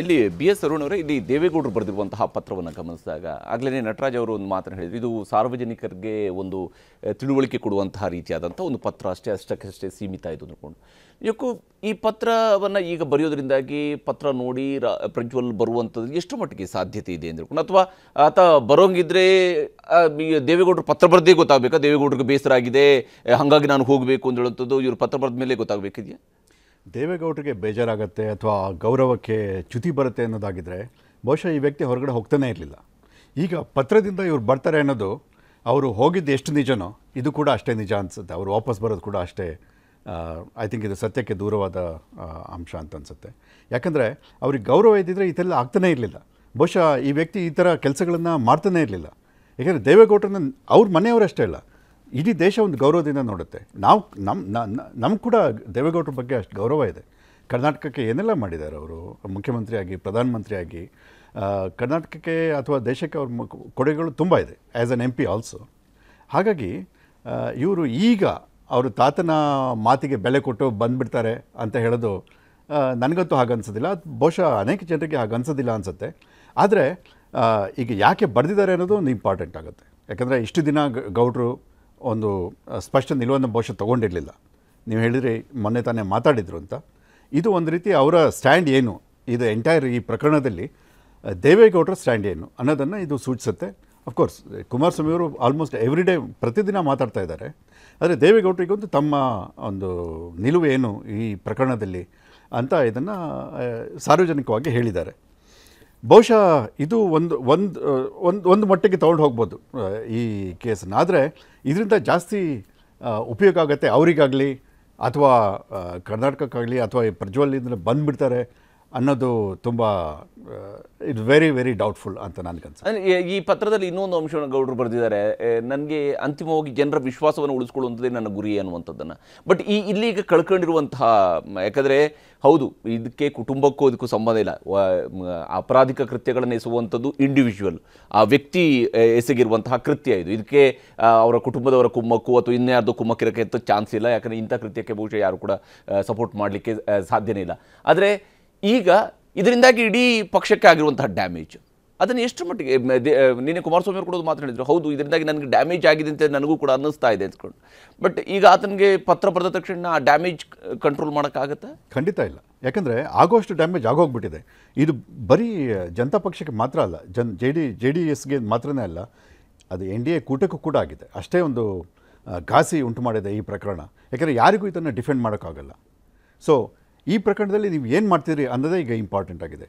ಇಲ್ಲಿ B S Arun ಅವರೇ ಇಲ್ಲಿ ದೇವೇಗೌಡರು ಬರೆದಿರುವಂತಹ ಪತ್ರವನ್ನು ಗಮನಿಸಿದಾಗ ಆಗಲೇ ನಟರಾಜ್ ಅವರು ಒಂದು ಮಾತನ್ನು ಹೇಳಿದರು. ಇದು ಸಾರ್ವಜನಿಕರಿಗೆ ಒಂದು ತಿಳುವಳಿಕೆ ಕೊಡುವಂತಹ ರೀತಿಯಾದಂಥ ಒಂದು ಪತ್ರ ಅಷ್ಟೇ, ಅಷ್ಟಕ್ಕಷ್ಟೇ ಸೀಮಿತ ಇದು ಅಂದ್ಕೊಂಡು. ಯಾಕೋ ಈ ಪತ್ರವನ್ನು ಈಗ ಬರೆಯೋದ್ರಿಂದಾಗಿ ಪತ್ರ ನೋಡಿ ರಾ, ಪ್ರಜ್ವಲ್ ಬರುವಂಥದ್ದು ಎಷ್ಟು ಮಟ್ಟಿಗೆ ಸಾಧ್ಯತೆ ಇದೆ ಅಂದ್ಕೊಂಡು. ಅಥವಾ ಆತ ಬರೋಂಗಿದ್ರೆ ದೇವೇಗೌಡರು ಪತ್ರ ಬರೆದೇ ಗೊತ್ತಾಗಬೇಕಾ? ದೇವೇಗೌಡರಿಗೆ ಬೇಸರ ಆಗಿದೆ, ಹಾಗಾಗಿ ನಾನು ಹೋಗಬೇಕು ಅಂತ ಹೇಳುವಂಥದ್ದು, ಇವರು ಪತ್ರ ಬರೆದ ಮೇಲೆ ಗೊತ್ತಾಗಬೇಕಿದೆಯಾ? ದೇವೇಗೌಡರಿಗೆ ಬೇಜಾರಾಗುತ್ತೆ ಅಥವಾ ಗೌರವಕ್ಕೆ ಚ್ಯುತಿ ಬರುತ್ತೆ ಅನ್ನೋದಾಗಿದ್ದರೆ ಬಹುಶಃ ಈ ವ್ಯಕ್ತಿ ಹೊರಗಡೆ ಹೋಗ್ತಾನೆ ಇರಲಿಲ್ಲ. ಈಗ ಪತ್ರದಿಂದ ಇವ್ರು ಬರ್ತಾರೆ ಅನ್ನೋದು ಅವರು ಹೋಗಿದ್ದು ಎಷ್ಟು ನಿಜನೋ ಇದು ಕೂಡ ಅಷ್ಟೇ ನಿಜ ಅನಿಸುತ್ತೆ. ಅವರು ವಾಪಸ್ ಬರೋದು ಕೂಡ ಅಷ್ಟೇ ಐ ಥಿಂಕ್ ಇದು ಸತ್ಯಕ್ಕೆ ದೂರವಾದ ಅಂಶ ಅಂತ ಅನಿಸುತ್ತೆ. ಯಾಕಂದರೆ ಅವ್ರಿಗೆ ಗೌರವ ಇದ್ದಿದ್ರೆ ಇದೆಲ್ಲ ಆಗ್ತಾನೇ ಇರಲಿಲ್ಲ. ಬಹುಶಃ ಈ ವ್ಯಕ್ತಿ ಈ ಥರ ಕೆಲಸಗಳನ್ನು ಮಾಡ್ತಾನೇ ಇರಲಿಲ್ಲ. ಯಾಕಂದರೆ ದೇವೇಗೌಡರನ್ನ ಅವ್ರ ಮನೆಯವರಷ್ಟೇ ಅಲ್ಲ ಇಡೀ ದೇಶ ಒಂದು ಗೌರವದಿಂದ ನೋಡುತ್ತೆ. ನಾವು ನಮ್ಮ ನಮ್ಮ ಕೂಡ ದೇವೇಗೌಡರ ಬಗ್ಗೆ ಅಷ್ಟು ಗೌರವ ಇದೆ. ಕರ್ನಾಟಕಕ್ಕೆ ಏನೆಲ್ಲ ಮಾಡಿದ್ದಾರೆ ಅವರು? ಮುಖ್ಯಮಂತ್ರಿಯಾಗಿ, ಪ್ರಧಾನಮಂತ್ರಿಯಾಗಿ ಕರ್ನಾಟಕಕ್ಕೆ ಅಥವಾ ದೇಶಕ್ಕೆ ಅವ್ರ ಕೊಡುಗೆಗಳು ತುಂಬ ಇದೆ as an M P also ಹಾಗಾಗಿ ಇವರು ಈಗ ಅವರು ತಾತನ ಮಾತಿಗೆ ಬೆಲೆ ಕೊಟ್ಟು ಬಂದುಬಿಡ್ತಾರೆ ಅಂತ ಹೇಳೋದು ನನಗಂತೂ ಹಾಗೆ ಅನ್ಸೋದಿಲ್ಲ. ಬಹುಶಃ ಅನೇಕ ಜನರಿಗೆ ಹಾಗೆ ಅನ್ಸೋದಿಲ್ಲ ಅನಿಸುತ್ತೆ. ಆದರೆ ಈಗ ಯಾಕೆ ಬರೆದಿದ್ದಾರೆ ಅನ್ನೋದು ಒಂದು ಇಂಪಾರ್ಟೆಂಟ್ ಆಗುತ್ತೆ. ಯಾಕಂದರೆ ಇಷ್ಟು ದಿನ ಗೌಡ್ರು ಒಂದು ಸ್ಪಷ್ಟ ನಿಲುವನ್ನು ಬಹುಶಃ ತೊಗೊಂಡಿರಲಿಲ್ಲ. ನೀವು ಹೇಳಿದರೆ ಮೊನ್ನೆ ತಾನೇ ಮಾತಾಡಿದರು ಅಂತ. ಇದು ಒಂದು ರೀತಿ ಅವರ ಸ್ಟ್ಯಾಂಡ್ ಏನು? ಇದು ಎಂಟೈರ್ ಈ ಪ್ರಕರಣದಲ್ಲಿ ದೇವೇಗೌಡರ ಸ್ಟ್ಯಾಂಡ್ ಏನು? ಅನ್ನೋದನ್ನು ಇದು ಸೂಚಿಸುತ್ತೆ. ಅಫ್ಕೋರ್ಸ್ ಕುಮಾರಸ್ವಾಮಿ ಅವರು ಆಲ್ಮೋಸ್ಟ್ ಎವ್ರಿ ಡೇ ಪ್ರತಿದಿನ ಮಾತಾಡ್ತಾ ಇದ್ದಾರೆ. ಆದರೆ ದೇವೇಗೌಡರಿಗೊಂದು ತಮ್ಮ ಒಂದು ನಿಲುವು ಏನು ಈ ಪ್ರಕರಣದಲ್ಲಿ ಅಂತ ಇದನ್ನು ಸಾರ್ವಜನಿಕವಾಗಿ ಹೇಳಿದ್ದಾರೆ. ಬಹುಶಃ ಇದು ಒಂದು ಒಂದು ಒಂದು ಒಂದು ಮಟ್ಟಿಗೆ ತೊಗೊಂಡು ಹೋಗ್ಬೋದು ಈ ಕೇಸನ್ನು. ಆದರೆ ಇದರಿಂದ ಜಾಸ್ತಿ ಉಪಯೋಗ ಆಗುತ್ತೆ ಅವರಿಗಾಗಲಿ, ಅಥವಾ ಕರ್ನಾಟಕಕ್ಕಾಗಲಿ, ಅಥವಾ ಈ ಇದನ್ನು ಬಂದುಬಿಡ್ತಾರೆ. ಅನ್ನೋದು ತುಂಬ ಇಟ್ಸ್ ವೆರಿ ವೆರಿ ಡೌಟ್ಫುಲ್ ಅಂತ ನನಗನ್ಸುತ್ತೆ. ಈ- ಪತ್ರದಲ್ಲಿ ಇನ್ನೊಂದು ಅಂಶವನ್ನು ಗೌಡರು ಬರೆದಿದ್ದಾರೆ. ನನಗೆ ಅಂತಿಮವಾಗಿ ಜನರ ವಿಶ್ವಾಸವನ್ನು ಉಳಿಸ್ಕೊಳ್ಳುವಂಥದ್ದೇ ನನ್ನ ಗುರಿ ಅನ್ನುವಂಥದ್ದನ್ನು. ಬಟ್ ಈ, ಇಲ್ಲಿ ಈಗ ಕಳ್ಕೊಂಡಿರುವಂತಹ, ಯಾಕಂದರೆ, ಹೌದು, ಇದಕ್ಕೆ ಕುಟುಂಬಕ್ಕೂ ಇದಕ್ಕೂ ಸಂಬಂಧ ಇಲ್ಲ. ಅಪರಾಧಿಕ ಕೃತ್ಯಗಳನ್ನು ಎಸಗುವಂಥದ್ದು ಇಂಡಿವಿಜುವಲ್ ಆ ವ್ಯಕ್ತಿ ಎಸಗಿರುವಂತಹ ಕೃತ್ಯ ಇದು. ಇದಕ್ಕೆ ಅವರ ಕುಟುಂಬದವರ ಕುಮ್ಮಕ್ಕು ಅಥವಾ ಇನ್ಯಾರ್ದು ಕುಮ್ಮಕ್ಕಿರೋಕ್ಕೆ ಚಾನ್ಸ್ ಇಲ್ಲ. ಯಾಕಂದರೆ ಇಂಥ ಕೃತ್ಯಕ್ಕೆ ಬಹುಶಃ ಯಾರು ಕೂಡ ಸಪೋರ್ಟ್ ಮಾಡಲಿಕ್ಕೆ ಸಾಧ್ಯನೇ ಇಲ್ಲ. ಆದರೆ ಈಗ ಇದರಿಂದಾಗಿ ಇಡೀ ಪಕ್ಷಕ್ಕೆ ಆಗಿರುವಂತಹ ಡ್ಯಾಮೇಜ್ ಅದನ್ನು ಎಷ್ಟು ಮಟ್ಟಿಗೆ ನಿನ್ನೆ ಕುಮಾರಸ್ವಾಮಿ ಅವರು ಕೂಡ ಮಾತ್ರ ಮಾತನಾಡಿದ್ರು ಹೌದು, ಇದರಿಂದಾಗಿ ನನಗೆ ಡ್ಯಾಮೇಜ್ ಆಗಿದೆ ಅಂತ ನನಗೂ ಕೂಡ ಅನ್ನಿಸ್ತಾ ಇದೆ ಅಂದ್ಕೊಂಡು ಬಟ್ ಈಗ ಆತನಿಗೆ ಪತ್ರ ಬರೆದ ತಕ್ಷಣ ಆ ಡ್ಯಾಮೇಜ್ ಕಂಟ್ರೋಲ್ ಮಾಡೋಕ್ಕಾಗತ್ತಾ? ಖಂಡಿತ ಇಲ್ಲ. ಯಾಕಂದರೆ ಆಗೋಷ್ಟು ಡ್ಯಾಮೇಜ್ ಆಗೋಗ್ಬಿಟ್ಟಿದೆ. ಇದು ಬರೀ ಜನತಾ ಪಕ್ಷಕ್ಕೆ ಮಾತ್ರ ಅಲ್ಲ, ಜನ್ ಜೆ ಡಿ ಜೆ ಡಿ ಎಸ್ಗೆ ಮಾತ್ರನೇ ಅಲ್ಲ, ಅದು ಎನ್ ಡಿ ಎ ಕೂಟಕ್ಕೂ ಕೂಡ ಆಗಿದೆ. ಅಷ್ಟೇ ಒಂದು ಘಾಸಿ ಉಂಟು ಮಾಡಿದೆ ಈ ಪ್ರಕರಣ. ಯಾಕಂದರೆ ಯಾರಿಗೂ ಇದನ್ನು ಡಿಫೆಂಡ್ ಮಾಡೋಕ್ಕಾಗಲ್ಲ. ಸೊ ಈ ಪ್ರಕರಣದಲ್ಲಿ ನೀವು ಏನು ಮಾಡ್ತೀರಿ ಅನ್ನೋದೇ ಈಗ ಇಂಪಾರ್ಟೆಂಟ್ ಆಗಿದೆ.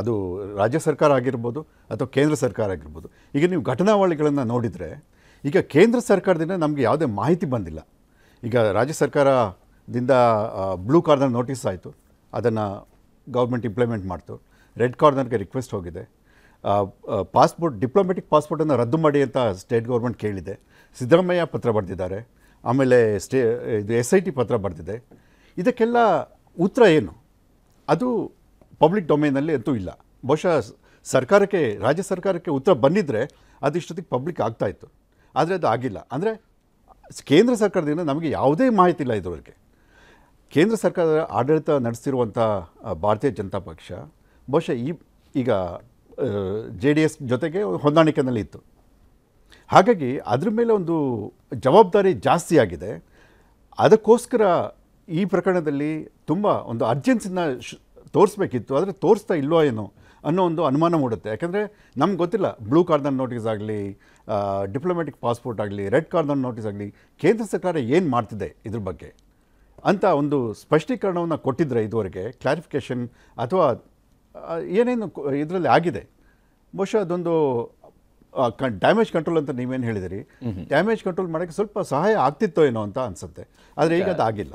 ಅದು ರಾಜ್ಯ ಸರ್ಕಾರ ಆಗಿರ್ಬೋದು ಅಥವಾ ಕೇಂದ್ರ ಸರ್ಕಾರ ಆಗಿರ್ಬೋದು. ಈಗ ನೀವು ಘಟನಾವಳಿಗಳನ್ನು ನೋಡಿದರೆ ಈಗ ಕೇಂದ್ರ ಸರ್ಕಾರದಿಂದ ನಮಗೆ ಯಾವುದೇ ಮಾಹಿತಿ ಬಂದಿಲ್ಲ. ಈಗ ರಾಜ್ಯ ಸರ್ಕಾರದಿಂದ ಬ್ಲೂ ಕಾರ್ನರ್ ನೋಟಿಸ್ ಆಯಿತು. ಅದನ್ನು ಗೌರ್ಮೆಂಟ್ ಇಂಪ್ಲಿಮೆಂಟ್ ಮಾಡ್ತು. ರೆಡ್ ಕಾರ್ನರ್ಗೆ ರಿಕ್ವೆಸ್ಟ್ ಹೋಗಿದೆ. ಪಾಸ್ಪೋರ್ಟ್ ಡಿಪ್ಲೊಮೆಟಿಕ್ ಪಾಸ್ಪೋರ್ಟನ್ನು ರದ್ದು ಮಾಡಿ ಅಂತ ಸ್ಟೇಟ್ ಗೌರ್ಮೆಂಟ್ ಕೇಳಿದೆ. ಸಿದ್ದರಾಮಯ್ಯ ಪತ್ರ ಬರೆದಿದ್ದಾರೆ. ಆಮೇಲೆ ಸ್ಟೇ, ಇದು ಎಸ್ ಐ ಟಿ ಪತ್ರ ಬರೆದಿದೆ. ಇದಕ್ಕೆಲ್ಲ ಉತ್ತರ ಏನು? ಅದು ಪಬ್ಲಿಕ್ ಡೊಮೇನಲ್ಲಿ ಅಂತೂ ಇಲ್ಲ. ಬಹುಶಃ ಸರ್ಕಾರಕ್ಕೆ, ರಾಜ್ಯ ಸರ್ಕಾರಕ್ಕೆ ಉತ್ತರ ಬಂದಿದ್ದರೆ ಅದಿಷ್ಟೊತ್ತಿಗೆ ಪಬ್ಲಿಕ್ ಆಗ್ತಾಯಿತ್ತು ಆದರೆ ಅದು ಆಗಿಲ್ಲ. ಅಂದರೆ ಕೇಂದ್ರ ಸರ್ಕಾರದಿಂದ ನಮಗೆ ಯಾವುದೇ ಮಾಹಿತಿ ಇಲ್ಲ ಇದುವರೆಗೆ ಕೇಂದ್ರ ಸರ್ಕಾರದ ಆಡಳಿತ ನಡೆಸ್ತಿರುವಂಥ ಭಾರತೀಯ ಜನತಾ ಪಕ್ಷ ಬಹುಶಃ ಈ, ಈಗ ಜೆ ಡಿ ಎಸ್ ಜೊತೆಗೆ ಹೊಂದಾಣಿಕೆನಲ್ಲಿ ಇತ್ತು. ಹಾಗಾಗಿ ಅದ್ರ ಮೇಲೆ ಒಂದು ಜವಾಬ್ದಾರಿ ಜಾಸ್ತಿ ಆಗಿದೆ. ಅದಕ್ಕೋಸ್ಕರ ಈ ಪ್ರಕರಣದಲ್ಲಿ ತುಂಬ ಒಂದು ಅರ್ಜೆನ್ಸಿನ ಶ್ ತೋರಿಸ್ಬೇಕಿತ್ತು. ಆದರೆ ತೋರಿಸ್ತಾ ಇಲ್ವೋ ಏನೋ ಅನ್ನೋ ಒಂದು ಅನುಮಾನ ಮೂಡುತ್ತೆ. ಯಾಕಂದರೆ ನಮ್ಗೆ ಗೊತ್ತಿಲ್ಲ ಬ್ಲೂ ಕಾರ್ನರ್ ನೋಟಿಸ್ ಆಗಲಿ ಡಿಪ್ಲೊಮ್ಯಾಟಿಕ್ ಪಾಸ್ಪೋರ್ಟ್ ಆಗಲಿ ರೆಡ್ ಕಾರ್ದನ್ ನೋಟಿಸ್ ಆಗಲಿ ಕೇಂದ್ರ ಸರ್ಕಾರ ಏನು ಮಾಡ್ತಿದೆ ಇದ್ರ ಬಗ್ಗೆ. ಅಂತ ಒಂದು ಸ್ಪಷ್ಟೀಕರಣವನ್ನು ಕೊಟ್ಟಿದ್ರೆ ಇದುವರೆಗೆ ಕ್ಲಾರಿಫಿಕೇಷನ್ ಅಥವಾ ಏನೇನು ಇದರಲ್ಲಿ ಆಗಿದೆ. ಬಹುಶಃ ಅದೊಂದು ಡ್ಯಾಮೇಜ್ ಕಂಟ್ರೋಲ್ ಅಂತ ನೀವೇನು ಹೇಳಿದಿರಿ. ಡ್ಯಾಮೇಜ್ ಕಂಟ್ರೋಲ್ ಮಾಡೋಕ್ಕೆ ಸ್ವಲ್ಪ ಸಹಾಯ ಆಗ್ತಿತ್ತೋ ಏನೋ ಅಂತ ಅನಿಸುತ್ತೆ. ಆದರೆ ಈಗ ಅದು ಆಗಿಲ್ಲ